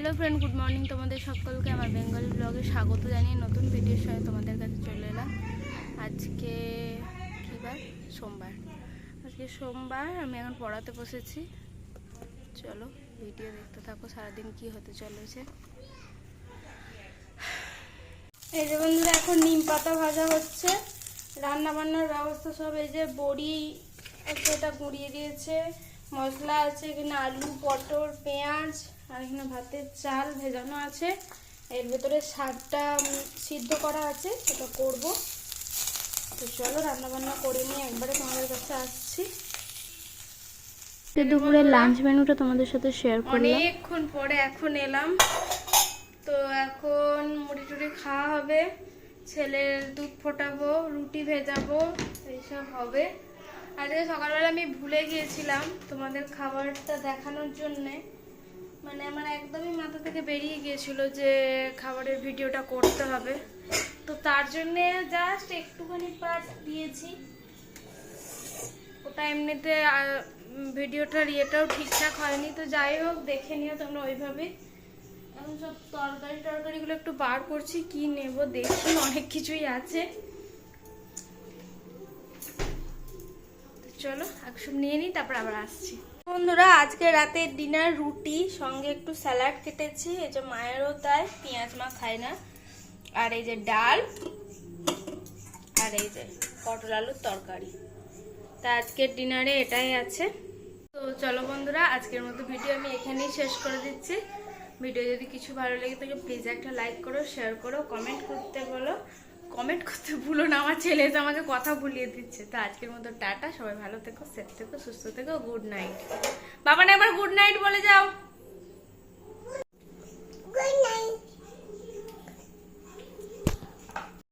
Hello friend good morning তোমাদের সকলকে আমার বেঙ্গল ব্লগে স্বাগত জানিয়ে নতুন ভিডিওর সঙ্গে তোমাদের কাছে চলে এলাম। আজকে কী বার? সোমবার। আজকে সোমবার, আমি এখন পড়াতে বসেছি। চলো ভিডিও দেখতে থাকো, সারাদিন কি হতে চলেছে। এই যে বন্ধুরা, এখন নিম পাতা ভাজা হচ্ছে। রান্না বান্নার ব্যবস্থা সব এই যে বড়ি এটা গুঁড়িয়ে দিয়েছে। মশলা আছে এখানে আলু পটল পেঁয়াজ আর এখানে ভাতের চাল ভেজানো আছে। এর ভেতরে শাকটা সিদ্ধ করা আছে সেটা করব। তো চলো রান্না বান্না করে নিয়ে একবারে তোমাদের কাছে আসছি। দুপুরের লাঞ্চ মেনুটা তোমাদের সাথে শেয়ার করলাম। অনেকক্ষণ পরে এখন এলাম। তো এখন মুড়ি টুড়ি খাওয়া হবে ছেলের দুধ ফোটাবো রুটি ভেজাবো এইসব হবে। আজকে সকালবেলা আমি ভুলে গিয়েছিলাম তোমাদের খাবারটা দেখানোর জন্যে। মানে আমার একদমই মাথা থেকে বেরিয়ে গিয়েছিল যে খাবারের ভিডিওটা করতে হবে। তো তার জন্যে জাস্ট একটুখানি পার্ট দিয়েছি। ওটা এমনিতে ভিডিওটার ইয়েটাও ঠিকঠাক হয়নি। তো যাই হোক, দেখে নিও তোমরা ওইভাবে। এখন সব তরকারি টরকারিগুলো একটু বার করছি, কি নেব দেখি, অনেক কিছুই আছে। চলো সব নিয়ে নিই তারপর আবার আসছি। বন্ধুরা, আজকে রাতের ডিনার রুটি, সঙ্গে একটু স্যালাড কেটেছি, এই যে মায়েরও তাই, পেঁয়াজ মা খায় না। আর এই যে ডাল, আর এই যে পটল আলুর তরকারি। তা আজকের ডিনারে এটাই আছে। তো চলো বন্ধুরা, আজকের মতো ভিডিও আমি এখানেই শেষ করে দিচ্ছি। ভিডিও যদি কিছু ভালো লেগে থাকে প্লিজ একটা লাইক করো শেয়ার করো কমেন্ট করতে বলো। কমেন্ট করতে ভুলো না। আমার ছেলে এসে আমাকে কথা বলিয়ে দিচ্ছে। তো আজকের মতো টাটা। সবাই ভালো থেকো সেফ থেকো, সুস্থ থেকো গুড নাইট বাবা, না একবার গুড নাইট বলে যাও। Good night